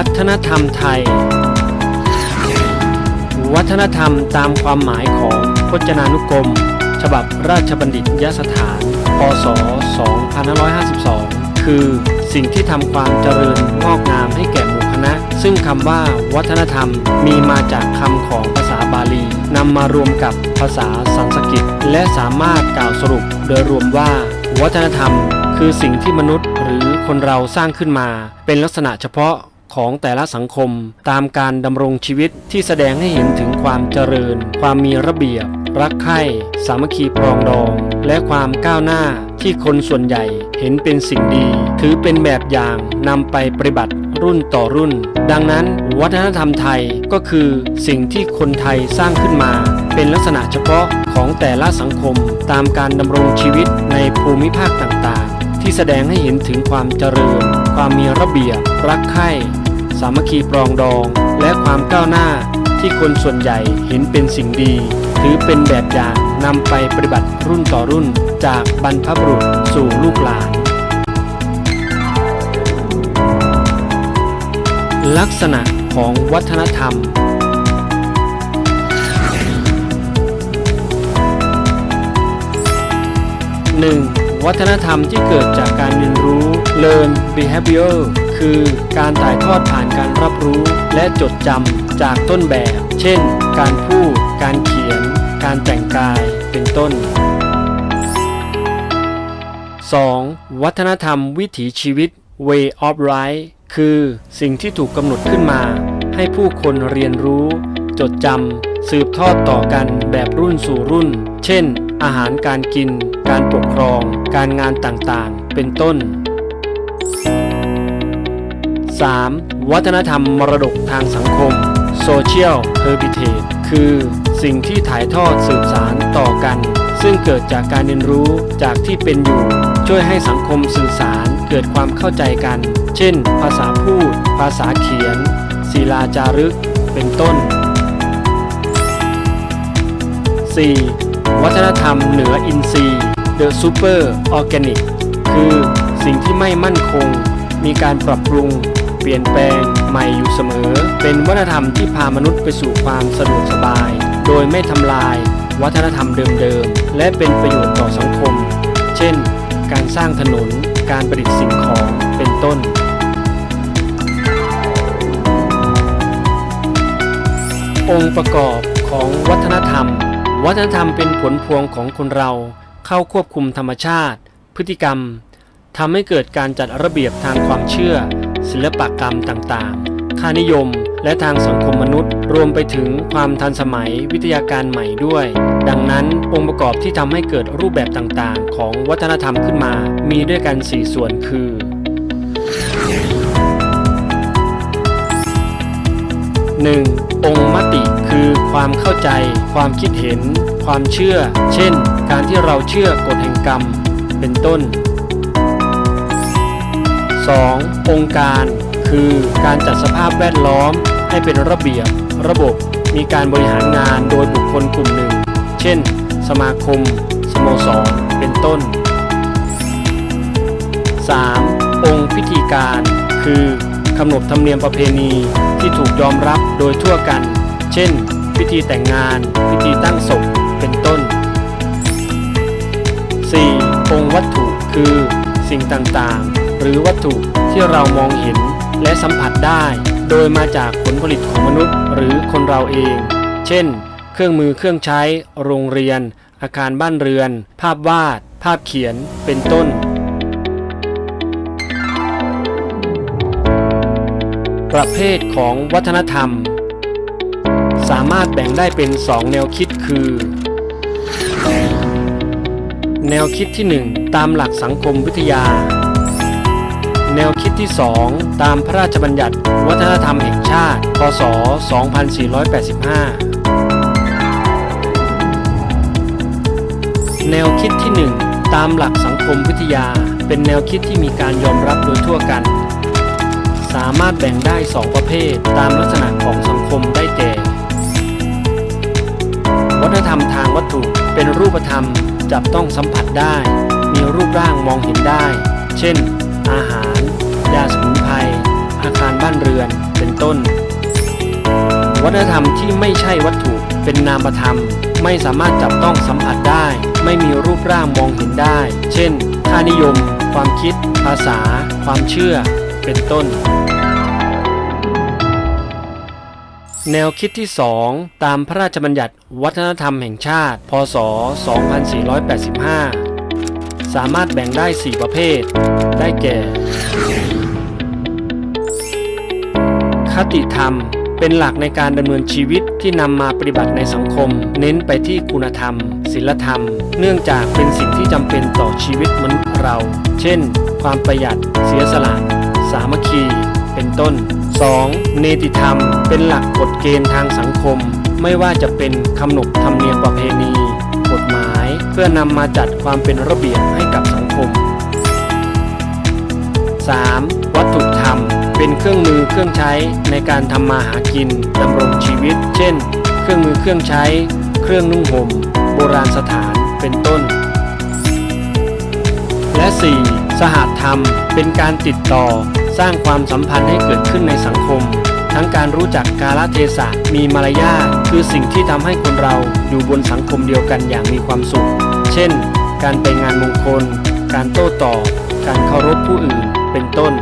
ัฒนธรรมไทย วัฒนธรรมตามความหมายของพจนานุกรม ฉบับราชบัณฑิตยสถาน พศ 2552 คือสิ่งที่ทำความเจริญงอกงามให้แก่หมู่คณะ ซึ่งคำว่าวัฒนธรรมมีมาจากคำของภาษาบาลีนำมารวมกับภาษาสันสกฤต และสามารถกล่าวสรุปโดยรวมว่า วัฒนธรรมคือสิ่งที่มนุษย์หรือคนเราสร้างขึ้นมา เป็นลักษณะเฉพาะ ของแต่ละสังคม ตามการดำรงชีวิตที่แสดงให้เห็นถึงความเจริญ ความมีระเบียบ รักใคร่สามัคคีปรองดอง และความก้าวหน้าที่คนส่วนใหญ่เห็นเป็นสิ่งดี ถือเป็นแบบอย่างนำไปปฏิบัติรุ่นต่อรุ่น ดังนั้นวัฒนธรรมไทยก็คือสิ่งที่คนไทยสร้างขึ้นมา เป็นลักษณะเฉพาะของแต่ละสังคม ตามการดำรงชีวิตในภูมิภาคต่างๆ ที่แสดงให้เห็นถึงความเจริญ ความมีระเบียบ รักใคร่ สามัคคีปรองดอง และความก้าวหน้าที่คนส่วนใหญ่เห็นเป็นสิ่งดี ถือเป็นแบบอย่างนำไปปฏิบัติรุ่นต่อรุ่นจากบรรพบุรุษสู่ลูกหลาน ลักษณะของวัฒนธรรม 1. วัฒนธรรมที่เกิดจากการเรียนรู้ learn behavior คือการถ่ายทอดผ่านการรับรู้และจดจำจากต้นแบบ เช่น การพูด การเขียน การแต่งกาย เป็นต้น 2. วัฒนธรรมวิถีชีวิต way of life คือสิ่งที่ถูกกำหนดขึ้นมา ให้ผู้คนเรียนรู้ จดจำสืบทอดต่อกันแบบรุ่นสู่รุ่น เช่น อาหารการกิน การปกครอง การงานต่างๆ เป็นต้น 3. วัฒนธรรมมรดกทางสังคม Social Heritage คือสิ่งที่ถ่ายทอดสืบสารต่อกัน ซึ่งเกิดจากการเรียนรู้จากที่เป็นอยู่ ช่วยให้สังคมสื่อสารเกิดความเข้าใจกัน เช่น ภาษาพูด ภาษาเขียน ศิลาจารึก เป็นต้น 4. วัฒนธรรมเหนืออินทรีย์ The Super Organic คือสิ่งที่ไม่มั่นคง มีการปรับปรุง ปลี่ยนแปลงใหม่อยู่เสมอ เป็นวัฒนธรรมที่พามนุษย์ไปสู่ความสะดวกสบาย โดยไม่ทำลายวัฒนธรรมเดิมๆ และเป็นประโยชน์ต่อสังคม เช่น การสร้างถนน การประดิษฐ์สิ่งของเป็นต้น องค์ประกอบของวัฒนธรรม วัฒนธรรมเป็นผลพวงของคนเราเข้าควบคุมธรรมชาติ พฤติกรรมทำให้เกิดการจัดระเบียบทางความเชื่อ ศิลปกรรมต่างๆ ค่านิยม และทางสังคมมนุษย์ รวมไปถึงความทันสมัยวิทยาการใหม่ด้วย ดังนั้นองค์ประกอบที่ทำให้เกิดรูปแบบต่างๆ ของวัฒนธรรมขึ้นมา มีด้วยกัน 4 ส่วนคือ 1. องค์มติคือความเข้าใจ ความคิดเห็น ความเชื่อ เช่น การที่เราเชื่อกฎแห่งกรรม เป็นต้น 2. องค์การ คือการจัดสภาพแวดล้อม ให้เป็นระเบียบ ระบบ มีการบริหารงานโดยบุคคลกลุ่มหนึ่ง เช่น สมาคม สโมสร เป็นต้น 3. องค์พิธีการ คือกำนดธรรมเนียมประเพณีที่ถูกยอมรับโดยทั่วกัน เช่น พิธีแต่งงาน พิธีตั้งศพ เป็นต้น 4. องค์วัตถุ คือสิ่งต่างๆ รือวัตถุที่เรามองเห็นและสัมผัสได้ โดยมาจากผลผลิตของมนุษย์หรือคนเราเอง เช่น เครื่องมือเครื่องใช้ โรงเรียน อาคารบ้านเรือน ภาพวาด ภาพเขียน เป็นต้น ประเภทของวัฒนธรรม สามารถแบ่งได้เป็น 2 แนวคิดคือ แนวคิดที่ 1 ตามหลักสังคมวิทยา แนวคิดที่ 2 ตามพระราชบัญญัติ วัฒนธรรมแห่งชาติ พศ 2485 แนวคิดที่ 1 ตามหลักสังคมวิทยา เป็นแนวคิดที่มีการยอมรับโดยทั่วกัน สามารถแบ่งได้ 2 ประเภท ตามลักษณะของสังคมได้แก่ วัฒนธรรมทางวัตถุเป็นรูปธรรมจับต้องสัมผัสได้ มีรูปร่างมองเห็นได้ เช่น อาหาร ยาสมุนไพรอาคารบ้านเรือน เป็นต้น วัฒนธรรมที่ไม่ใช่วัตถุเป็นนามธรรม ไม่สามารถจับต้องสัมผัสได้ ไม่มีรูปร่างมองเห็นได้ เช่น ค่านิยม ความคิด ภาษา ความเชื่อ เป็นต้น แนวคิดที่ 2 ตามพระราชบัญญัติวัฒนธรรมแห่งชาติ พศ 2485 สามารถแบ่งได้ 4 ประเภท ได้แก่ คติธรรม เป็นหลักในการดำเนินชีวิตที่นำมาปฏิบัติในสังคม เน้นไปที่คุณธรรมศีลธรรม เนื่องจากเป็นสิ่งที่จำเป็นต่อชีวิตมนุษย์เรา เช่น ความประหยัด เสียสละ สามัคคี เป็นต้น 2. เนติธรรม เป็นหลักกฎเกณฑ์ทางสังคม ไม่ว่าจะเป็นคำนบธรรมเนียมประเพณี พื่อนำมาจัดความเป็นระเบียบให้กับสังคม 3. วัตถุธรรม เป็นเครื่องมือเครื่องใช้ในการทำมาหากินดำรงชีวิต เช่น เครื่องมือเครื่องใช้ เครื่องนุ่งห่ม โบราณสถาน เป็นต้น และ 4. สหธรรม เป็นการติดต่อ สร้างความสัมพันธ์ให้เกิดขึ้นในสังคม ทั้งการรู้จักกาลเทศะมีมารยาทคือสิ่งที่ทำให้คนเราอยู่บนสังคมเดียวกันอย่างมีความสุข เช่น การไปงานมงคล การโต้ตอบ การเคารพผู้อื่น เป็นต้น